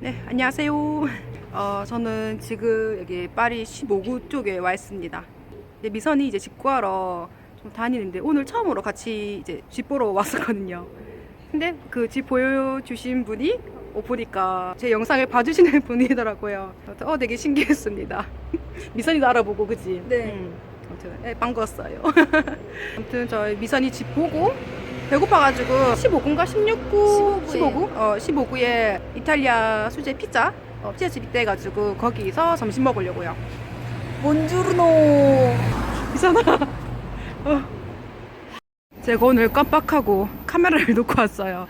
네, 안녕하세요. 어, 저는 지금 여기 파리 15구 쪽에 와 있습니다. 이제 미선이 이제 집 구하러 좀 다니는데 오늘 처음으로 같이 이제 집 보러 왔었거든요. 근데 그 집 보여주신 분이 어, 보니까 제 영상을 봐주시는 분이더라고요. 어, 되게 신기했습니다. 미선이도 알아보고, 그지? 네. 음, 아무튼, 네, 반가웠어요. 아무튼 저희 미선이 집 보고 배고파가지고 15구인가 16구 15구 에. 15구 어 15구에 이탈리아 수제 피자 어, 피자집 있대 가지고 거기서 점심 먹으려고요. 몬주르노. 미선아. 어. 제가 오늘 깜빡하고 카메라를 놓고 왔어요.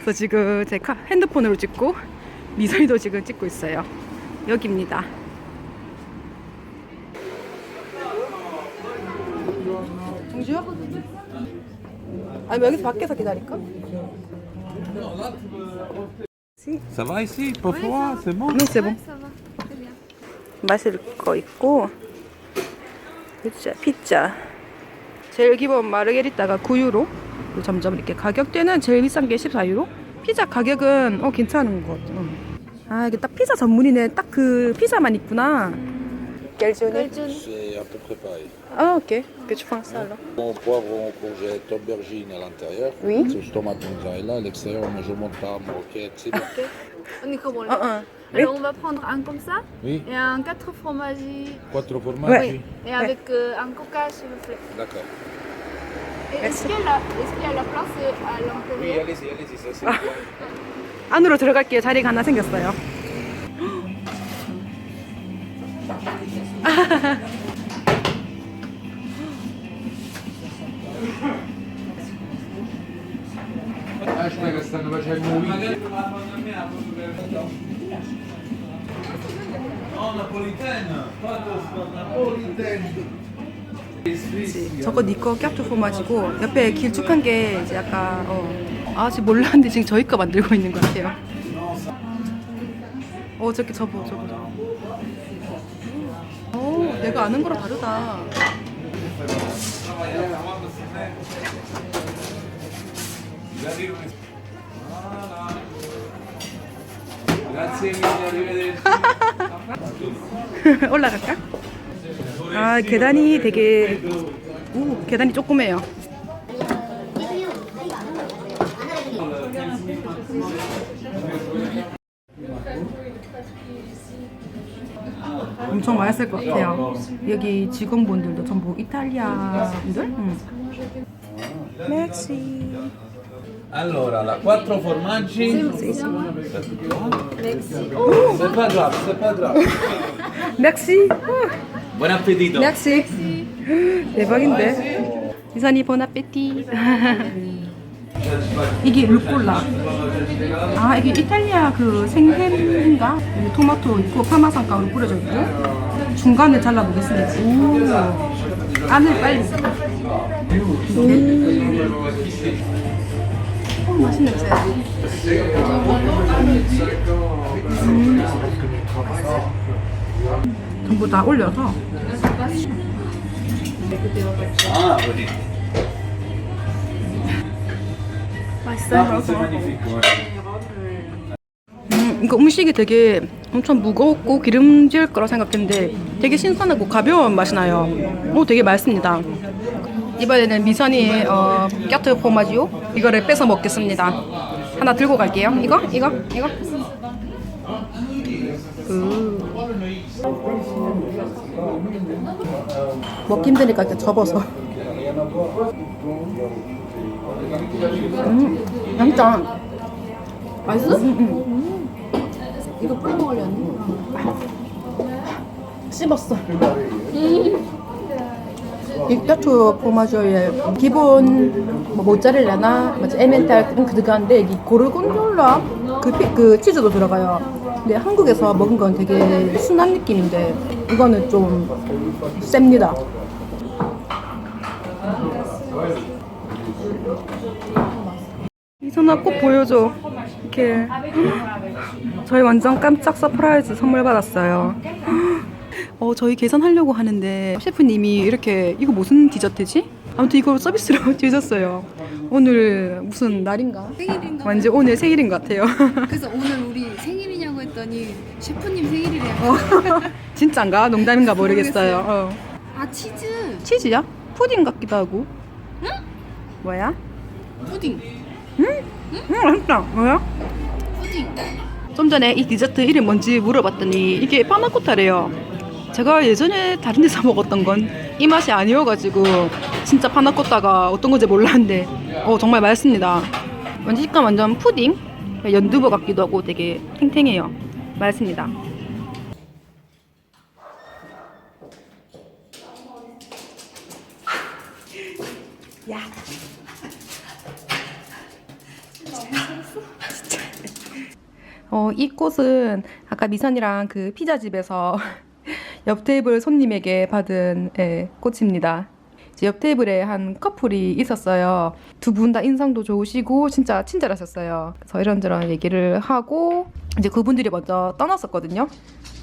그래서 지금 제 카- 핸드폰으로 찍고 미선이도 지금 찍고 있어요. 여기입니다. 정주야? 아니 여기서 밖에서 기다릴까? Ça va ici Pas froid C'est bon 네, va. Très bien. 마실 거 있고 피자, 피자. 제일 기본 마르게리따가 9유로. 점점 이렇게 가격대는 제일 비싼 게 14유로. 피자 가격은 어 괜찮은 것 같아. 응. 아 이게 딱 피자 전문이네. 딱 그 피자만 있구나. 겔조니. Belgian. C'est à peu près pareil. 아 오케이. Que tu penses alors? Bon, poivron, courgette, aubergine à l'intérieur. Oui. Sauce tomate mozzarella. À l'extérieur, on met au montant, moquette, c'est bon. On est comment 어 là 어. Oui. Alors on va prendre un comme ça Oui. et un 4 fromages Quattro formaggi Ouais. et avec euh, un coca s'il vous plaît. D'accord. Et Est-ce qu'il y, a la- est-ce qu'il y a la place euh, à l'intérieur allez-y, allez-y, ça c'est 안으로 들어갈게요. 자리가 하나 생겼어요. 저거 니꺼 깍두 포마지고 옆에 길쭉한 게 이제 약간 어. 아 지금 몰랐는데 지금 저희 거 만들고 있는 것 같아요. 어 저기 저거 저거. 어 내가 아는 거랑 다르다. 올라갈까? 아 계단이 되게 우 계단이 조그매요. 엄청 맛있을 것 같아요. 여기 직원분들도 전부 이탈리아 분들. 응. 맥시. Allora, la quattro formaggi. Sì, sì. C'est pas grave, c'est pas grave. 맥시. Buon appetito. 맥시. 대박인데. 이산이 보나페티. 이게 루꼴라. 아 이게 이탈리아 그 생햄인가? 토마토 있고 파마산 가루 뿌려져 있고 중간을 잘라 보겠습니다. 오. 안을 빨리. 오. 어, 맛있는 냄새. 음. 전부 다 올려서 Ah. 맛있어요. Ouais. 음, 이거 음식이 되게 엄청 무겁고 기름질 거라 생각했는데 되게 신선하고 가벼운 맛이 나요. 오, 되게 맛있습니다. 이번에는 미선이 어, 껴트 포마지오 이거를 뺏어 먹겠습니다. 하나 들고 갈게요. 이거? 이거? 이거? 그... 먹기 힘드니까 이렇게 접어서. 음, 진짜 맛있어? 응, 응. 이거 뿌려 먹으려 했는데. 씹었어. 이 뼈투 포마조의 기본 뭐 모짜렐라나 뭐 에멘탈 그 들어가는데 여기 고르곤졸라 그, 피- 그 치즈도 들어가요. 근데 한국에서 먹은 건 되게 순한 느낌인데 이거는 좀 셉니다. 이선아 꼭 보여줘. 이렇게 저희 완전 깜짝 서프라이즈 선물 받았어요. 어, 저희 계산하려고 하는데 셰프님이 이렇게 이거 무슨 디저트지? 아무튼 이걸 서비스로 주셨어요. 오늘 무슨 날인가? 생일인가? 완전 오늘 생일인 것 같아요. 그래서 오늘 우리 생일이냐고 봤더니 셰프님 생일이래요. 진짠가 농담인가 모르겠어요. 어. 아 치즈 치즈야? 푸딩 같기도 하고. 응? 뭐야? 푸딩 음, 맛있다. 뭐야? 푸딩. 좀 전에 이 디저트 이름 뭔지 물어봤더니 이게 파나코타래요. 제가 예전에 다른 데서 먹었던 건 이 맛이 아니어가지고 진짜 파나코타가 어떤 건지 몰랐는데 어 정말 맛있습니다. 완전 식감 완전 푸딩 연두부 같기도 하고 되게 탱탱해요. 맛있습니다. 야. 어, 이 꽃은 아까 미선이랑 그 피자집에서 옆 테이블 손님에게 받은 예, 꽃입니다. 옆 테이블에 한 커플이 있었어요. 두 분 다 인상도 좋으시고 진짜 친절하셨어요. 그래서 이런저런 얘기를 하고 이제 그분들이 먼저 떠났었거든요.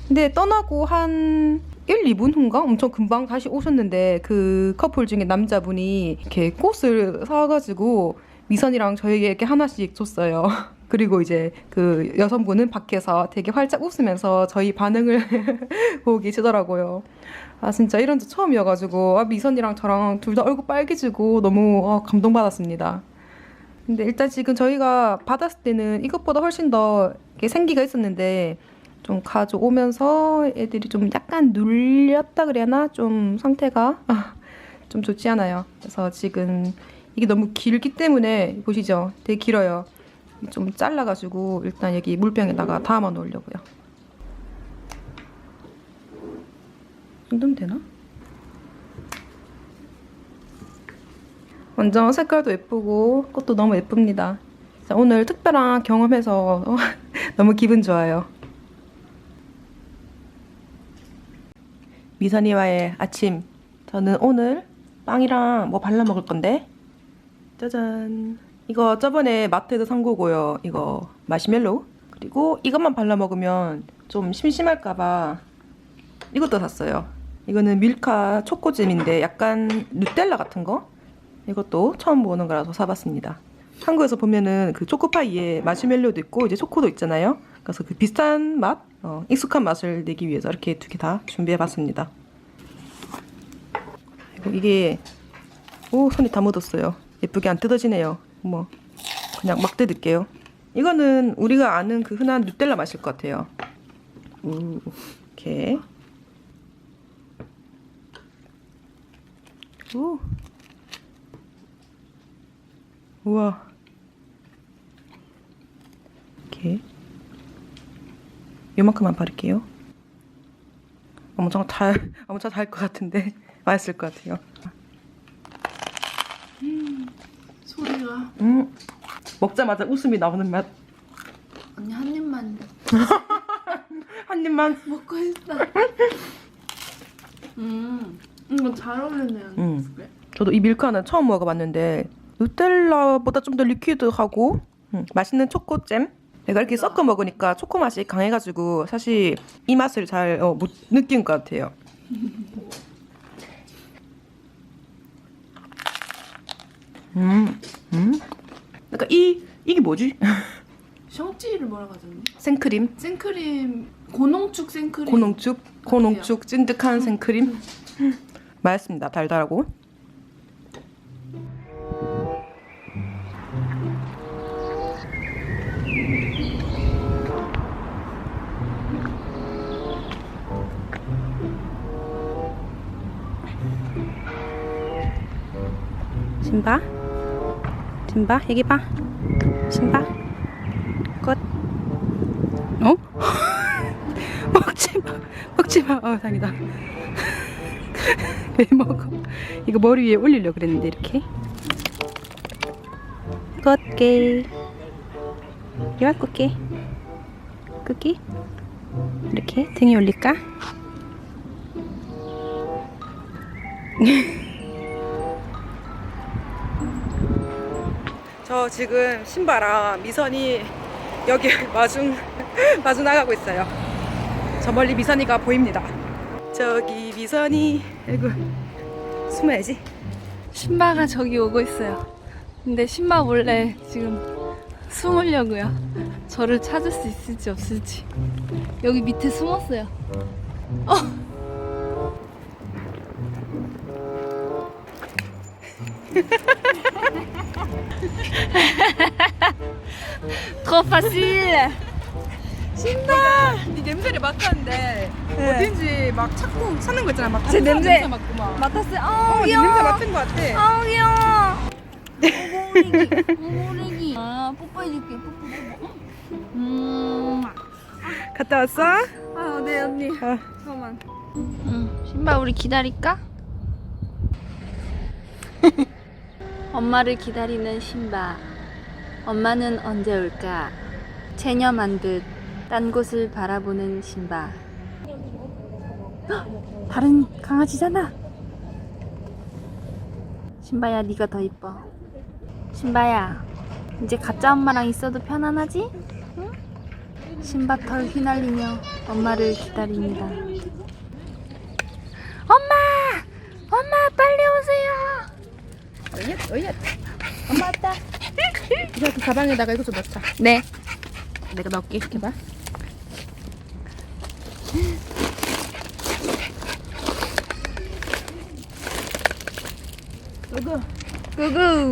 근데 떠나고 한 1, 2분 후인가? 엄청 금방 다시 오셨는데 그 커플 중에 남자분이 이렇게 꽃을 사가지고 미선이랑 저에게 이렇게 하나씩 줬어요. 그리고 이제 그 여성분은 밖에서 되게 활짝 웃으면서 저희 반응을 보고 계시더라고요. 아 진짜 이런 적 처음이어가지고 아, 미선이랑 저랑 둘 다 얼굴 빨개지고 너무 아, 감동받았습니다. 근데 일단 지금 저희가 받았을 때는 이것보다 훨씬 더 생기가 있었는데 좀 가져오면서 애들이 좀 약간 눌렸다 그래야나 좀 상태가 아, 좀 좋지 않아요. 그래서 지금 이게 너무 길기 때문에 보시죠, 되게 길어요. 좀 잘라가지고 일단 여기 물병에다가 담아 놓으려고요. 이 정도면 되나? 완전 색깔도 예쁘고 꽃도 너무 예쁩니다. 자, 오늘 특별한 경험해서 너무 기분 좋아요. 미선이와의 아침. 저는 오늘 빵이랑 뭐 발라 먹을 건데. 짜잔. 이거 저번에 마트에서 산 거고요. 이거 마시멜로우. 그리고 이것만 발라 먹으면 좀 심심할까봐 이것도 샀어요. 이거는 밀카 초코잼인데 약간 누텔라 같은 거? 이것도 처음 보는 거라서 사봤습니다. 한국에서 보면은 그 초코파이에 마시멜로도 있고 이제 초코도 있잖아요. 그래서 그 비슷한 맛, 어, 익숙한 맛을 내기 위해서 이렇게 두 개 다 준비해봤습니다. 이게 오 손이 다 묻었어요. 예쁘게 안 뜯어지네요. 뭐 그냥 막 뜯을게요. 이거는 우리가 아는 그 흔한 누텔라 맛일 것 같아요. 우, 이렇게. 오. 우와. 이렇게. 요만큼만 바를게요. 엄청 달, 엄청 달것 같은데 맛있을 것 같아요. 소리가 음, 먹자마자 웃음이 나오는 맛. 언니 한 입만 한 입만. 먹고 있어. 음 이거 잘 어울리네요. 음. 저도 이 밀크는 처음 먹어봤는데 누텔라보다 좀 더 리퀴드하고 음, 맛있는 초코잼. 내가 이렇게 섞어 먹으니까 초코 맛이 강해가지고 사실 이 맛을 잘 어, 못 느낀 것 같아요. 음, 음. 그러니까 이 이게 뭐지? 셔찌를 뭐라고 하죠? 생크림, 생크림 고농축 생크림. 고농축, 고농축 찐득한 생크림. 맛있습니다. 달달하고. 신바 신바? 여기 봐. 신바? 꽃? 어? 먹지 마. 먹지 마. 어, 다행이다. 왜 먹어? 이거 머리 위에 올리려고 그랬는데 이렇게. 꽃게. 이와 꽃게. 꽃게 이렇게 등에 올릴까? 저 지금 신바랑 미선이 여기 마중 마중 나가고 있어요. 저 멀리 미선이가 보입니다. 저기 미선이 아이고 숨어야지. 신바가 저기 오고 있어요. 근데 신바 몰래 지금 숨으려고요. 저를 찾을 수 있을지 없을지. 여기 밑에 숨었어요. 어. trop facile. 신나! 네 냄새를 맡았는데 어딘지 막 찾고 찾는 거 있잖아. 막제 사람 냄새 맡고 막. 맡았어요. 어, 아네 귀여워. 냄새 맡은 거 같아. 아 귀여워. 오고리기. 오고리기. 아 뽀뽀해줄게. 뽀뽀 뽀뽀. 음. 갔다 왔어? 아, 네 언니. 어. 잠깐만. 응. 신발 우리 기다릴까? 엄마를 기다리는 신바. 엄마는 언제 올까? 체념한 듯 딴 곳을 바라보는 신바. 헉! 다른 강아지잖아. 신바야, 네가 더 이뻐. 신바야, 이제 가짜 엄마랑 있어도 편안하지? 응? 신바 털 휘날리며 엄마를 기다립니다. 엄마 빨리 오세요! 어이얏. 엄마 왔다. 이거 그 가방에다가 이거 좀 넣자. 네. 내가 넣을게. 이렇게 봐. 구구.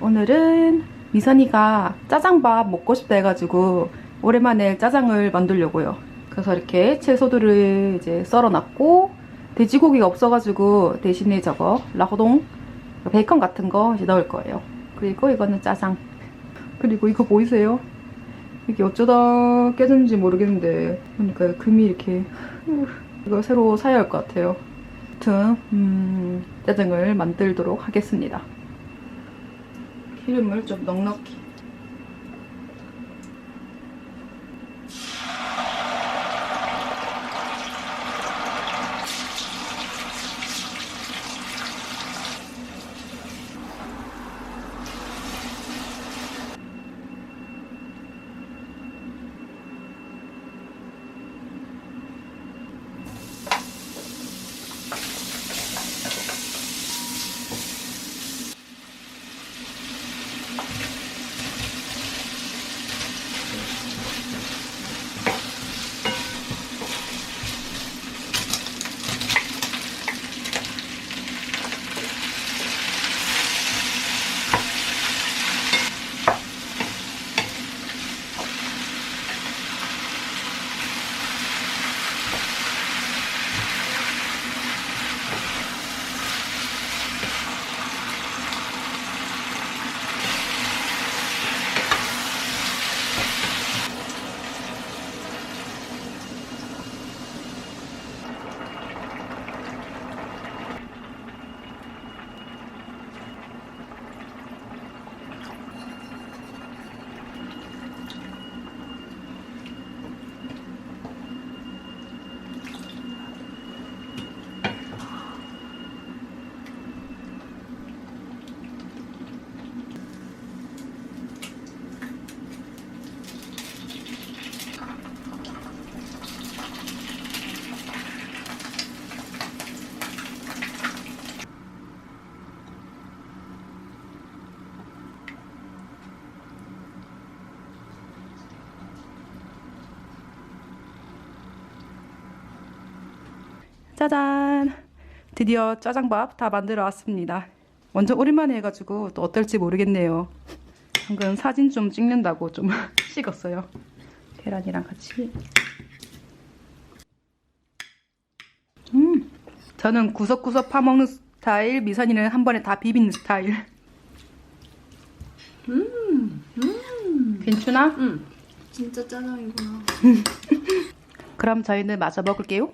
오늘은 미선이가 짜장밥 먹고 싶다 해가지고 오랜만에 짜장을 만들려고요. 그래서 이렇게 채소들을 이제 썰어놨고 돼지고기가 없어가지고 대신에 저거 라호동 베이컨 같은 거 이제 넣을 거예요. 그리고 이거는 짜장. 그리고 이거 보이세요? 이게 어쩌다 깨졌는지 모르겠는데 그러니까 금이 이렇게 이거 새로 사야 할 것 같아요. 아무튼 음, 짜장을 만들도록 하겠습니다. 기름을 좀 넉넉히. 짜잔! 드디어 짜장밥 다 만들어 왔습니다. 완전 오랜만에 해가지고 또 어떨지 모르겠네요. 방금 사진 좀 찍는다고 좀 식었어요. 계란이랑 같이. 음, 저는 구석구석 파먹는 스타일, 미선이는 한 번에 다 비비는 스타일. 음, 음. 괜찮아? 응. 진짜 짜장이구나. 그럼 저희는 마저 먹을게요.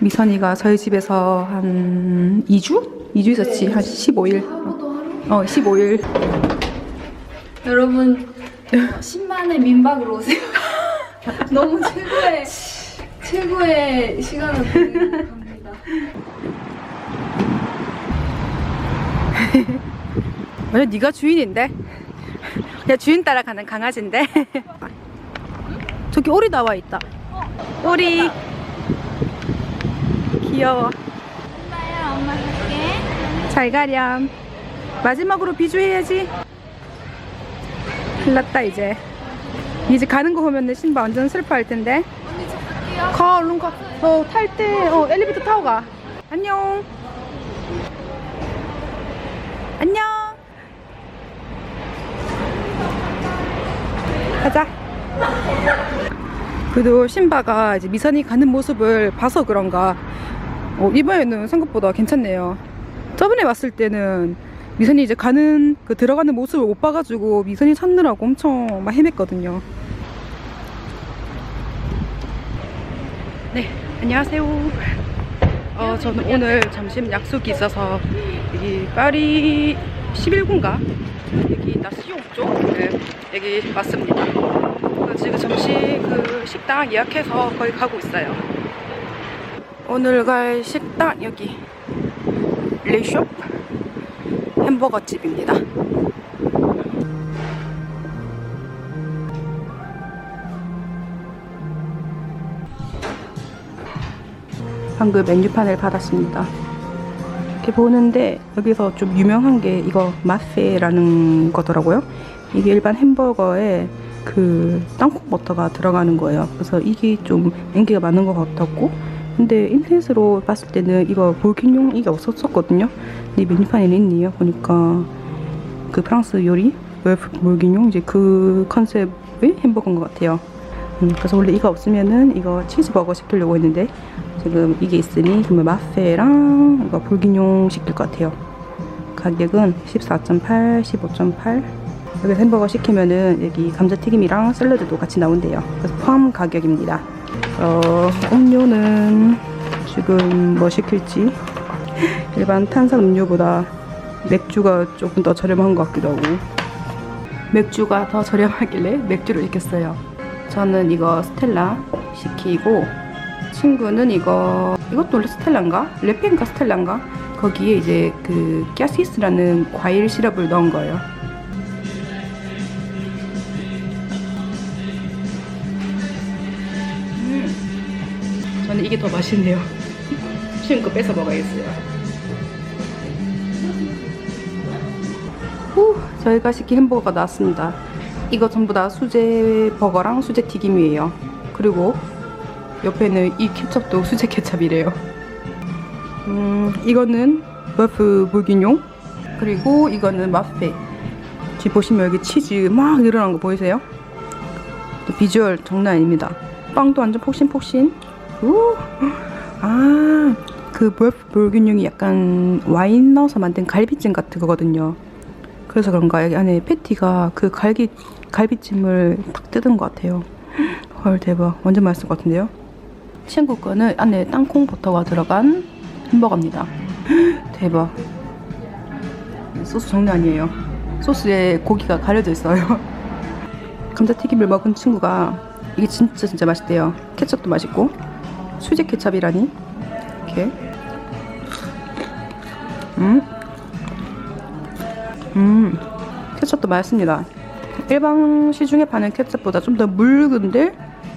미선이가 저희 집에서 한 2주? 2주 있었지. 한 15일. 어, 15일. 여러분 10만의 민박으로 오세요. 너무 최고의 최고의 시간을 보내고 갑니다. 완전 네가 주인인데? 그냥 주인 따라가는 강아지인데? 저기 오리 나와 있다. 오리. 귀여워. 엄마야 엄마 갈게. 잘 가렴. 마지막으로 비주해야지. 큰일 났다, 이제. 이제 가는 거 보면 신바 완전 슬퍼할 텐데. 언니 저 갈게요. 가 얼른 가. 너탈때 어, 엘리베이터 타고 가. 안녕. 안녕. 가자. 그래도 신바가 이제 미선이 가는 모습을 봐서 그런가 어, 이번에는 생각보다 괜찮네요. 저번에 왔을 때는 미선이 이제 가는 그 들어가는 모습을 못 봐가지고 미선이 찾느라고 엄청 막 헤맸거든요. 네, 안녕하세요. 어, 저는 오늘 점심 약속이 있어서 여기 파리 11군가 여기 나시용 쪽 네, 여기 왔습니다. 그래서 지금 점심 그 식당 예약해서 거기 가고 있어요. 오늘 갈 식당 여기 레숍 햄버거 집입니다. 방금 메뉴판을 받았습니다. 이렇게 보는데 여기서 좀 유명한 게 이거 마페라는 거더라고요. 이게 일반 햄버거에 그 땅콩 버터가 들어가는 거예요. 그래서 이게 좀 인기가 많은 것 같았고 근데 인터넷으로 봤을 때는 이거 볼킨용 이게 없었었거든요. 근데 메뉴판에는 있네요. 보니까 그 프랑스 요리 볼킨용 이제 그 컨셉의 햄버거인 것 같아요. 음, 그래서 원래 이거 없으면은 이거 치즈버거 시키려고 했는데 지금 이게 있으니 그러면 마페랑 이거 불기용 시킬 것 같아요. 가격은 14.8, 15.8. 여기 햄버거 시키면은 여기 감자튀김이랑 샐러드도 같이 나온대요. 그래서 포함 가격입니다. 어, 음료는 지금 뭐 시킬지 일반 탄산 음료보다 맥주가 조금 더 저렴한 것 같기도 하고 맥주가 더 저렴하길래 맥주를 시켰어요. 저는 이거 스텔라 시키고 친구는 이거 이것도 원래 스텔라인가? 레페인가 스텔라인가? 거기에 이제 그 까시스라는 과일 시럽을 넣은 거예요. 저는 이게 더 맛있네요. 친구 뺏어 먹어야겠어요. 후, 저희가 시킨 햄버거가 나왔습니다. 이거 전부 다 수제 버거랑 수제 튀김이에요. 그리고 옆에는 이 케첩도 수제 케첩이래요. 음, 이거는 버프 불균용 그리고 이거는 마페. 지금 보시면 여기 치즈 막 늘어난 거 보이세요? 또 비주얼 장난 아닙니다. 빵도 완전 폭신폭신. 우! 아, 그 버프 불균용이 약간 와인 넣어서 만든 갈비찜 같은 거거든요. 그래서 그런가 여기 안에 패티가 그 갈비 갈비찜을 탁 뜯은 것 같아요. 헐 대박, 완전 맛있을 것 같은데요? 친구 거는 안에 땅콩 버터가 들어간 햄버거입니다. 대박. 소스 장난 아니에요. 소스에 고기가 가려져 있어요. 감자튀김을 먹은 친구가 이게 진짜 진짜 맛있대요. 케첩도 맛있고 수제 케첩이라니 이렇게 음. 음, 케첩도 맛있습니다. 일반 시중에 파는 케첩보다 좀 더 묽은데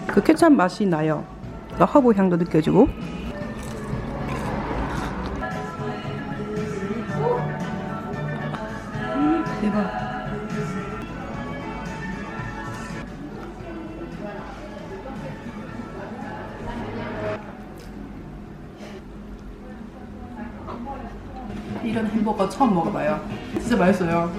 그 케첩 맛이 나요. 허브 향도 느껴지고. 이런 햄버거 처음 먹어봐요. 진짜 맛있어요.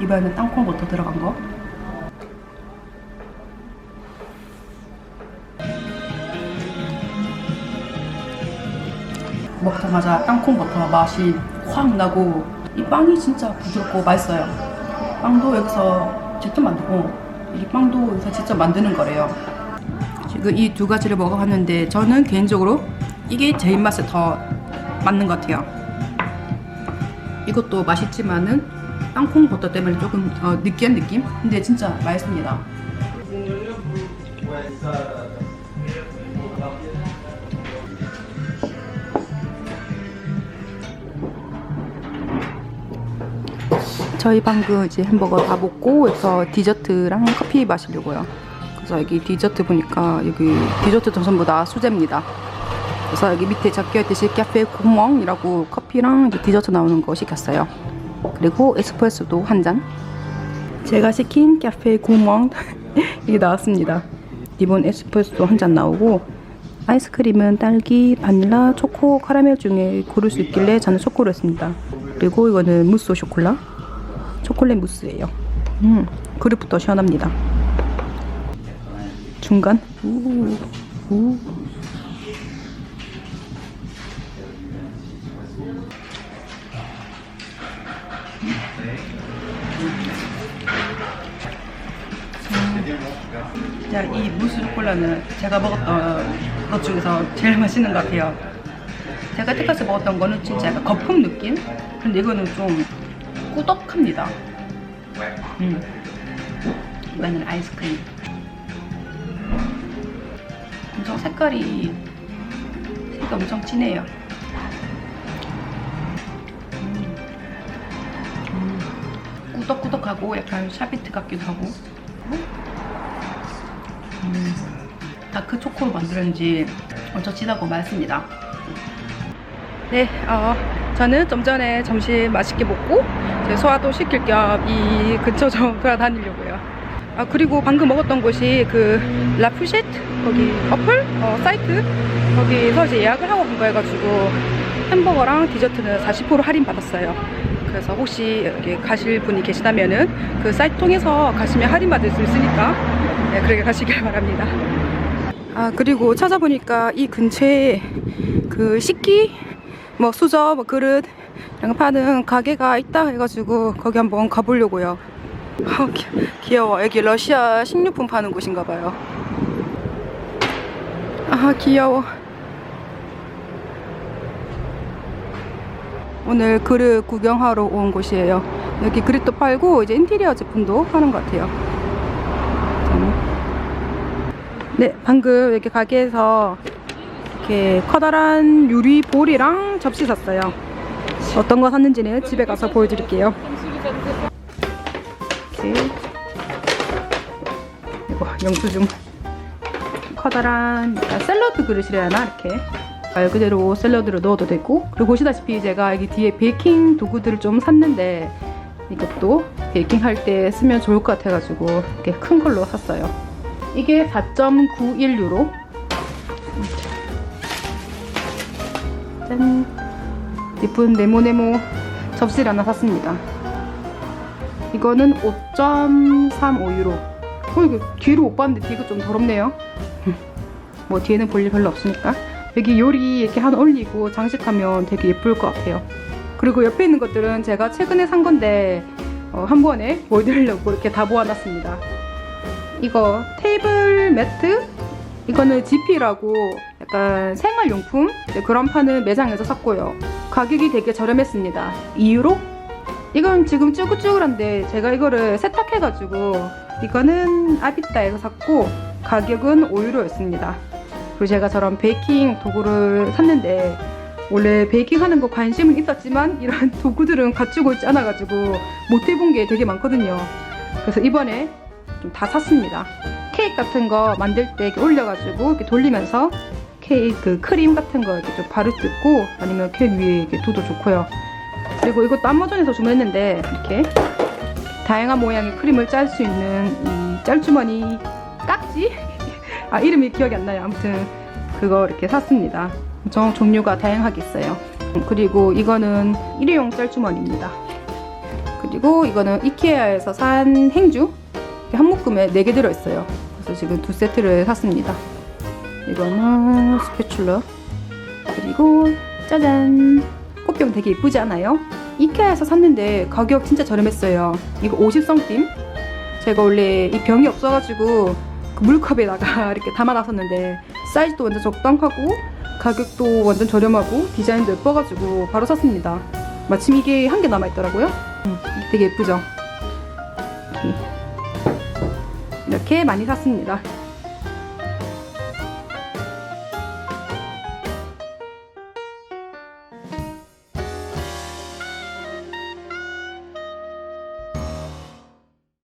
이번에는 땅콩 버터 들어간 거. 먹자마자 땅콩 버터 맛이 확 나고 이 빵이 진짜 부드럽고 맛있어요. 빵도 여기서 직접 만들고 이 빵도 여기서 직접 만드는 거래요. 지금 이 두 가지를 먹어봤는데 저는 개인적으로 이게 제 입맛에 더 맞는 것 같아요. 이것도 맛있지만은 땅콩 버터 때문에 조금 어, 느끼한 느낌? 근데 진짜 맛있습니다. 저희 방금 이제 햄버거 다 먹고 그래서 디저트랑 커피 마시려고요. 그래서 여기 디저트 보니까 여기 디저트도 전부 다 수제입니다. 그래서 여기 밑에 적혀 있듯이 카페 구멍이라고 커피랑 디저트 나오는 거 시켰어요. 그리고 에스프레소도 한 잔. 제가 시킨 카페 구멍 이게 나왔습니다. 리본 에스프레소 한 잔 나오고 아이스크림은 딸기, 바닐라, 초코, 카라멜 중에 고를 수 있길래 저는 초코로 했습니다. 그리고 이거는 무스 쇼콜라. 초콜릿 무스예요. 음, 그릇부터 시원합니다. 중간. 우, 우. 자, 이 무스 초콜라는 제가 먹었던 것 중에서 제일 맛있는 것 같아요. 제가 여태까지 먹었던 거는 진짜 약간 거품 느낌? 근데 이거는 좀 꾸덕합니다. 음. 이거는 아이스크림. 엄청 색깔이 색이 엄청 진해요. 음. 음. 꾸덕꾸덕하고 약간 샤비트 같기도 하고. 음. 다크 초코로 만들었는지 엄청 진하고 맛있습니다. 네, 어, 저는 좀 전에 점심 맛있게 먹고 제 소화도 시킬 겸 이 근처 좀 돌아다니려고요. 아 그리고 방금 먹었던 곳이 그 라푸셰트 거기 어플 어, 사이트 거기서 이제 예약을 하고 간 거여가지고 햄버거랑 디저트는 40% 할인 받았어요. 그래서 혹시 여기 가실 분이 계시다면은 그 사이트 통해서 가시면 할인 받을 수 있으니까 네, 그렇게 가시길 바랍니다. 아 그리고 찾아보니까 이 근처에 그 식기 뭐 수저 뭐 그릇 이런 거 파는 가게가 있다 해가지고 거기 한번 가보려고요. 아, 귀, 귀여워. 여기 러시아 식료품 파는 곳인가 봐요. 아 귀여워. 오늘 그릇 구경하러 온 곳이에요. 여기 그릇도 팔고 이제 인테리어 제품도 파는 것 같아요. 짠. 네, 방금 이렇게 가게에서 이렇게 커다란 유리 볼이랑 접시 샀어요. 어떤 거 샀는지는 집에 가서 보여드릴게요. 이렇게 이거 영수증 커다란 샐러드 그릇이라 하나 이렇게 말 그대로 샐러드를 넣어도 되고 그리고 보시다시피 제가 여기 뒤에 베이킹 도구들을 좀 샀는데 이것도 베이킹 할 때 쓰면 좋을 것 같아가지고 이렇게 큰 걸로 샀어요. 이게 4.91 유로. 짠. 예쁜 네모네모 접시를 하나 샀습니다. 이거는 5.35유로. 어, 이거 뒤로 못 봤는데 뒤가 좀 더럽네요. 뭐 뒤에는 볼일 별로 없으니까. 여기 요리 이렇게 하나 올리고 장식하면 되게 예쁠 것 같아요. 그리고 옆에 있는 것들은 제가 최근에 산 건데 어, 한 번에 보여드리려고 이렇게 다 모아놨습니다. 이거 테이블 매트 이거는 GP라고 약간 생활용품 네, 그런 파는 매장에서 샀고요. 가격이 되게 저렴했습니다. 2유로? 이건 지금 쭈글쭈글한데 제가 이거를 세탁해가지고 이거는 아비따에서 샀고 가격은 5유로였습니다. 그리고 제가 저런 베이킹 도구를 샀는데 원래 베이킹 하는 거 관심은 있었지만 이런 도구들은 갖추고 있지 않아가지고 못 해본 게 되게 많거든요. 그래서 이번에 좀 다 샀습니다. 케이크 같은 거 만들 때 이렇게 올려가지고 이렇게 돌리면서 케이크 그 크림 같은 거 이렇게 좀 바를 수 있고 아니면 케이크 위에 이렇게 둬도 좋고요. 그리고 이것도 아마존에서 주문했는데 이렇게 다양한 모양의 크림을 짤 수 있는 이 짤주머니 깍지? 아 이름이 기억이 안 나요. 아무튼 그거 이렇게 샀습니다. 엄청 종류가 다양하게 있어요. 그리고 이거는 일회용 짤주머니입니다. 그리고 이거는 이케아에서 산 행주 한 묶음에 4개 들어있어요. 그래서 지금 두 세트를 샀습니다. 이거는 스패츌러 그리고 짜잔 꽃병 되게 예쁘지 않아요? 이케아에서 샀는데 가격 진짜 저렴했어요. 이거 50성팀 제가 원래 이 병이 없어가지고 그 물컵에다가 이렇게 담아놨었는데 사이즈도 완전 적당하고 가격도 완전 저렴하고 디자인도 예뻐가지고 바로 샀습니다. 마침 이게 한 개 남아있더라고요. 음, 되게 예쁘죠? 이렇게. 이렇게 많이 샀습니다.